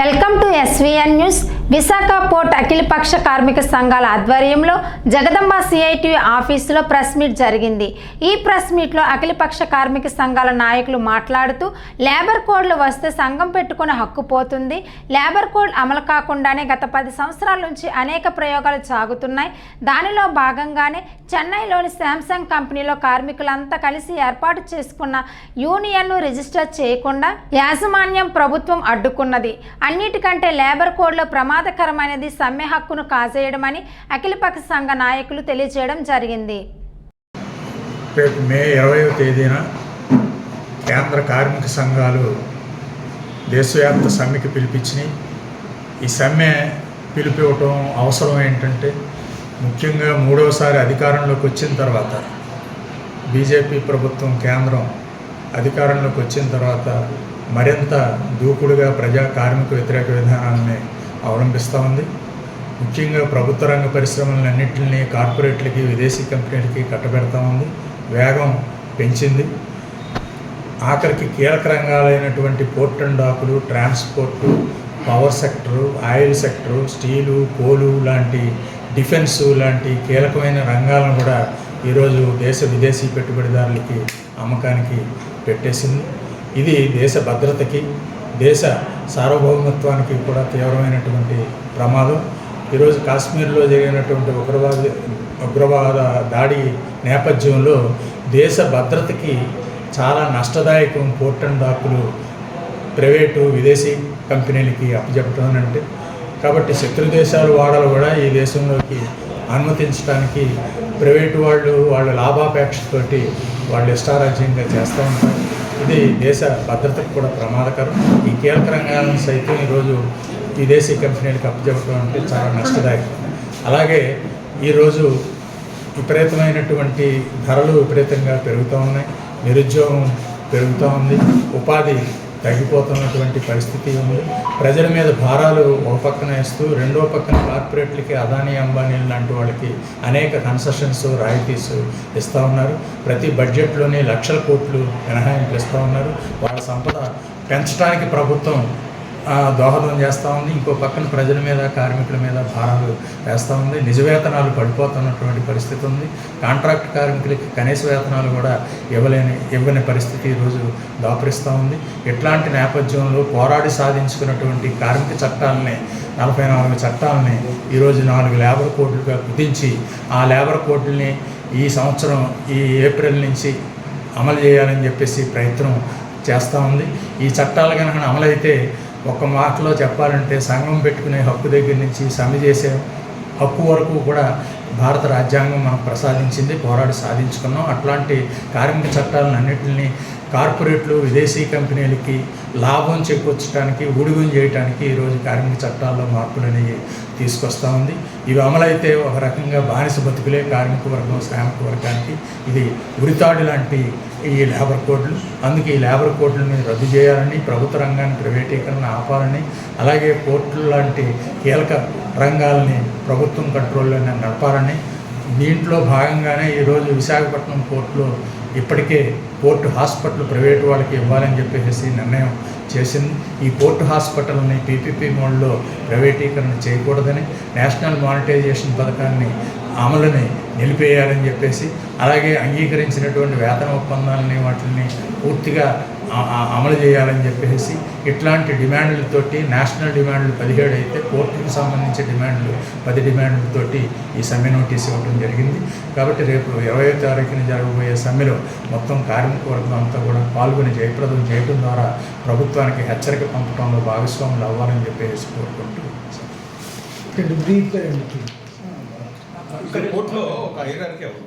Welcome to S V N news Visakha port అఖిలపక్ష కార్మిక సంఘాల ఆధ్వర్యంలో జగదంబ సిఐటి ఆఫీసులో ప్రెస్ మీట్ జరిగింది. ఈ ప్రెస్ మీట్లో అఖిలపక్ష కార్మిక సంఘాల నాయకులు మాట్లాడుతూ లేబర్ కోడ్లు వస్తే సంఘం పెట్టుకునే హక్కు పోతుంది. లేబర్ కోడ్ అమలు కాకుండానే గత పది సంవత్సరాల నుంచి అనేక ప్రయోగాలు సాగుతున్నాయి. దానిలో భాగంగానే చెన్నైలోని శాంసంగ్ కంపెనీలో కార్మికులంతా కలిసి ఏర్పాటు చేసుకున్న యూనియన్ను రిజిస్టర్ చేయకుండా యాజమాన్యం ప్రభుత్వం అడ్డుకున్నది. అన్నిటికంటే లేబర్ కోడ్లో ప్రమాదకరమైనది సమ్మె హక్కును కాజేయడమని అఖిలపక్ష సంఘ నాయకులు తెలియజేయడం జరిగింది. రేపు మే ఇరవై తేదీన కేంద్ర కార్మిక సంఘాలు దేశవ్యాప్త సమ్మెకి పిలిపించినాయి. ఈ సమ్మె పిలిపివ్వటం అవసరం ఏంటంటే ముఖ్యంగా మూడవసారి అధికారంలోకి వచ్చిన తర్వాత బీజేపీ ప్రభుత్వం కేంద్రం అధికారంలోకి వచ్చిన తర్వాత మరింత దూకుడుగా ప్రజా కార్మిక వ్యతిరేక విధానాన్ని అవలంబిస్తూ ఉంది. ముఖ్యంగా ప్రభుత్వ రంగ పరిశ్రమలన్నింటినీ కార్పొరేట్లకి విదేశీ కంపెనీలకి కట్టబెడతా ఉంది. వేగం పెంచింది. ఆఖరికి కీలక రంగాలైనటువంటి port and డాకులు transport power sector oil sector steel coal లాంటి డిఫెన్స్ లాంటి కీలకమైన రంగాలను కూడా ఈరోజు దేశ విదేశీ పెట్టుబడిదారులకి అమ్మకానికి పెట్టేసింది. ఇది దేశ భద్రతకి దేశ సార్వభౌమత్వానికి కూడా తీవ్రమైనటువంటి ప్రమాదం. ఈరోజు కాశ్మీర్లో జరిగినటువంటి ఉగ్రవాద ఉగ్రవాద దాడి నేపథ్యంలో దేశ భద్రతకి చాలా నష్టదాయకం పోర్ట్ అండ్ ప్రైవేటు విదేశీ కంపెనీలకి అప్పచెప్పడం అంటే కాబట్టి శత్రు దేశాలు వాడలు కూడా ఈ దేశంలోకి అనుమతించడానికి ప్రైవేటు వాళ్ళు వాళ్ళ లాభాపేక్షతోటి వాళ్ళు ఇష్టారాజ్యంగా చేస్తూ ఉంటారు. ఇది దేశ భద్రతకు కూడా ప్రమాదకరం. ఈ కీలక రంగాలను సైతం ఈరోజు విదేశీ కంపెనీలకు అప్పచెప్పడం అంటే చాలా నష్టదాయకం. అలాగే ఈరోజు విపరీతమైనటువంటి ధరలు విపరీతంగా పెరుగుతూ ఉన్నాయి. నిరుద్యోగం పెరుగుతూ ఉంది. ఉపాధి తగ్గిపోతున్నటువంటి పరిస్థితి ఉంది. ప్రజల మీద భారాలు ఒక పక్కన వేస్తూ రెండో పక్కన కార్పొరేట్లకి అదానీ అంబానీలు లాంటి వాళ్ళకి అనేక కన్సెషన్స్ రాయితీస్ ఇస్తూ ఉన్నారు. ప్రతి బడ్జెట్లోనే లక్షల కోట్లు మినహాయింపులు ఇస్తూ ఉన్నారు. వాళ్ళ సంపద పెంచడానికి ప్రభుత్వం దోహదం చేస్తూ ఉంది. ఇంకో పక్కన ప్రజల మీద కార్మికుల మీద భారాలు వేస్తూ ఉంది. నిజ వేతనాలు పడిపోతున్నటువంటి పరిస్థితి ఉంది. కాంట్రాక్ట్ కార్మికులకి కనీస వేతనాలు కూడా ఇవ్వలేని ఇవ్వని పరిస్థితి ఈరోజు దాపరిస్తూ ఉంది. ఇట్లాంటి నేపథ్యంలో పోరాడి సాధించుకున్నటువంటి కార్మిక చట్టాలని నలభై నాలుగు చట్టాలని ఈరోజు నాలుగు లేబర్ కోడ్లుగా కుదించి ఆ లేబర్ కోడ్లని ఈ సంవత్సరం ఈ ఏప్రిల్ నుంచి అమలు చేయాలని చెప్పేసి ప్రయత్నం చేస్తూ ఉంది. ఈ చట్టాలు కనుక అమలైతే ఒక మాటలో చెప్పాలంటే సంఘం పెట్టుకునే హక్కు దగ్గర నుంచి సమ్మె చేసే హక్కు వరకు కూడా భారత రాజ్యాంగం మనకు ప్రసాదించింది పోరాడి సాధించుకున్నాం. అట్లాంటి కార్మిక చట్టాలను అన్నింటినీ కార్పొరేట్లు విదేశీ కంపెనీలకి లాభం చేకూర్చడానికి ఊడిగం చేయడానికి ఈరోజు కార్మిక చట్టాల్లో మార్పులు అనేవి తీసుకొస్తూ ఉంది. ఇవి అమలైతే ఒక రకంగా బానిస బతుకులే కార్మిక వర్గం శ్రామిక వర్గానికి. ఇది ఉరితాడు లాంటి ఈ లేబర్ కోడ్లు. అందుకే ఈ లేబర్ కోడ్లని రద్దు చేయాలని ప్రభుత్వ రంగాన్ని ప్రైవేటీకరణ ఆపాలని అలాగే కోర్టులు లాంటి కీలక రంగాలని ప్రభుత్వం కంట్రోల్లోనే నడపాలని. దీంట్లో భాగంగానే ఈరోజు విశాఖపట్నం కోర్టులో ఇప్పటికే పోర్టు హాస్పిటల్ ప్రైవేటు వాళ్ళకి ఇవ్వాలని చెప్పేసి నిర్ణయం చేసింది. ఈ పోర్టు హాస్పిటల్ని పీపీపీ మోడ్లో ప్రైవేటీకరణ చేయకూడదని నేషనల్ మానిటైజేషన్ పథకాన్ని అమలుని నిలిపేయాలని చెప్పేసి అలాగే అంగీకరించినటువంటి వేతన ఒప్పందాలని వాటిని పూర్తిగా అమలు చేయాలని చెప్పేసి ఇట్లాంటి డిమాండ్లతోటి నేషనల్ డిమాండ్లు పదిహేడు అయితే కోర్టుకు సంబంధించిన డిమాండ్లు పది డిమాండ్లతోటి ఈ సమ్మె నోటీస్ ఇవ్వడం జరిగింది. కాబట్టి రేపు ఇరవై తారీఖున జరగబోయే సమ్మెలో మొత్తం కార్మిక వర్గం అంతా కూడా పాల్గొని జయప్రదం చేయడం ద్వారా ప్రభుత్వానికి హెచ్చరిక పంపడంలో భాగస్వాములు అవ్వాలని చెప్పేసి కోరుకుంటూ ఇక్కడ కోర్టులో ఒక హైరార్కీ అవ్వదు.